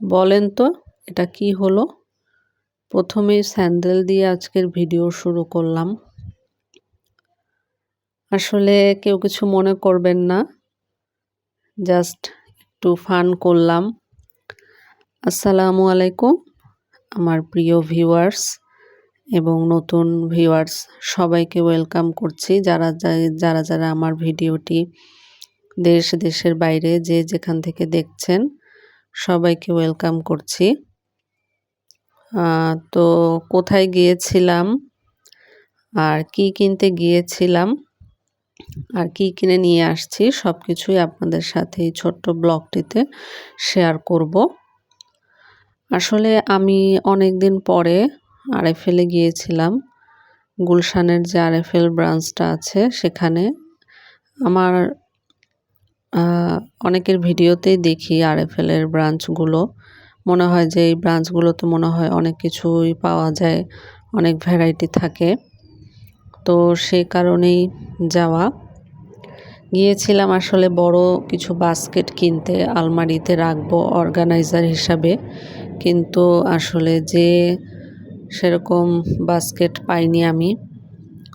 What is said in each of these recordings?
বলেন তো, এটা কি হলো? প্রথমেই স্যান্ডেল দিয়ে আজকের ভিডিও শুরু করলাম। আসলে কেউ কিছু মনে করবেন না, জাস্ট একটু ফান করলাম। আসসালামু আলাইকুম, আমার প্রিয় ভিউয়ার্স এবং নতুন ভিউয়ার্স, সবাইকে ওয়েলকাম করছি। যারা যারা যারা আমার ভিডিওটি দেশ, দেশের বাইরে যে যেখান থেকে দেখছেন সবাইকে ওয়েলকাম করছি। তো কোথায় গিয়েছিলাম? আর কি কিনতে গিয়েছিলাম? আর কি কিনে নিয়ে আসছি? সব কিছুই আপনাদের সাথে এই ছোট্ট ব্লগটিতে শেয়ার করব। আসলে আমি অনেক দিন পরে আরএফএলে গিয়েছিলাম। গুলশানের যে আরএফএল ব্রাঞ্চটা আছে সেখানে। আমার অনেকের ভিডিওতেই দেখি আরএফএলের ব্রাঞ্চগুলো। মনে হয় যে এই ব্রাঞ্চগুলোতে মনে হয় অনেক কিছুই পাওয়া যায়, অনেক ভ্যারাইটি থাকে। তো সেই কারণেই যাওয়া। গিয়েছিলাম আসলে বড় কিছু বাস্কেট কিনতে, আলমারিতে রাখব অর্গানাইজার হিসাবে। কিন্তু আসলে যে সেরকম বাস্কেট পাইনি আমি।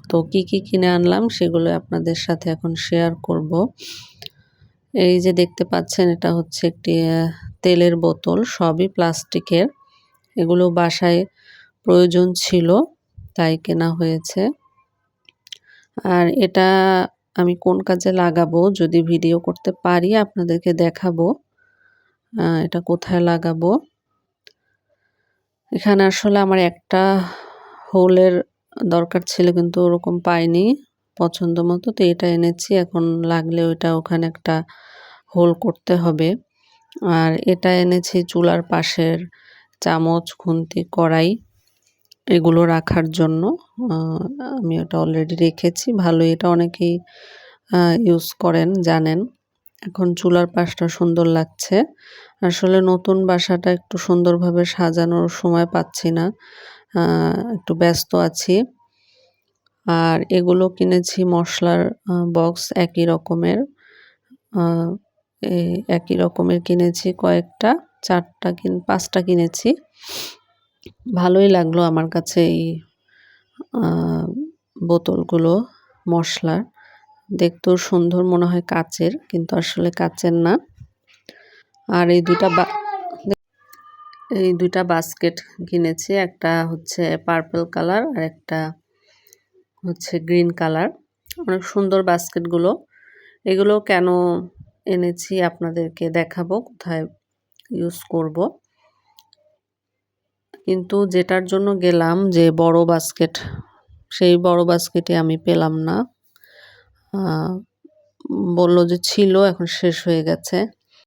তো কি কি কিনে আনলাম সেগুলো আপনাদের সাথে এখন শেয়ার করব। এই যে দেখতে পাচ্ছেন, এটা হচ্ছে একটি তেলের বোতল, সবই প্লাস্টিকের। এগুলো বাসায় প্রয়োজন ছিল, তাই কেনা হয়েছে। আর এটা আমি কোন কাজে লাগাবো, যদি ভিডিও করতে পারি, আপনাদেরকে দেখাবো। এটা কোথায় লাগাবো? এখানে আসলে আমার একটা হোলের দরকার ছিল, কিন্তু ওরকম পাইনি। পছন্দ মতো, তো এটা এনেছি। এখন লাগলে ওইটা ওখানে একটা হোল করতে হবে। আর এটা এনেছি চুলার পাশের চামচ, খুন্তি, কড়াই, এগুলো রাখার জন্য। আমি ওটা অলরেডি রেখেছি। ভালো এটা অনেকেই ইউজ করেন, জানেন। এখন চুলার পাশটা সুন্দর লাগছে। আসলে নতুন বাসাটা একটু সুন্দরভাবে সাজানোর সময় পাচ্ছি না। একটু ব্যস্ত আছি। আর এগুলো কিনেছি মশলার বক্স একই রকমের। একই রকমের কিনেছি কয়েকটা, চারটা কিন, পাঁচটা কিনেছি। ভালোই লাগল আমার কাছে এই বোতলগুলো, মশলার। দেখতেও সুন্দর মনে হয় কাচের, কিন্তু আসলে কাচের না। আর এই দুটা বা, এই দুটা বাস্কেট কিনেছি, একটা হচ্ছে পার্পল কালার আর একটা হচ্ছে গ্রিন কালার। অনেক সুন্দর বাস্কেটগুলো। এগুলো কেন এনেছি আপনাদেরকে দেখাবো, কোথায় ইউজ করব। কিন্তু যেটার জন্য গেলাম যে বড় বাস্কেট, সেই বড় বাস্কেটে আমি পেলাম না। বলল যে ছিল, এখন শেষ হয়ে গেছে।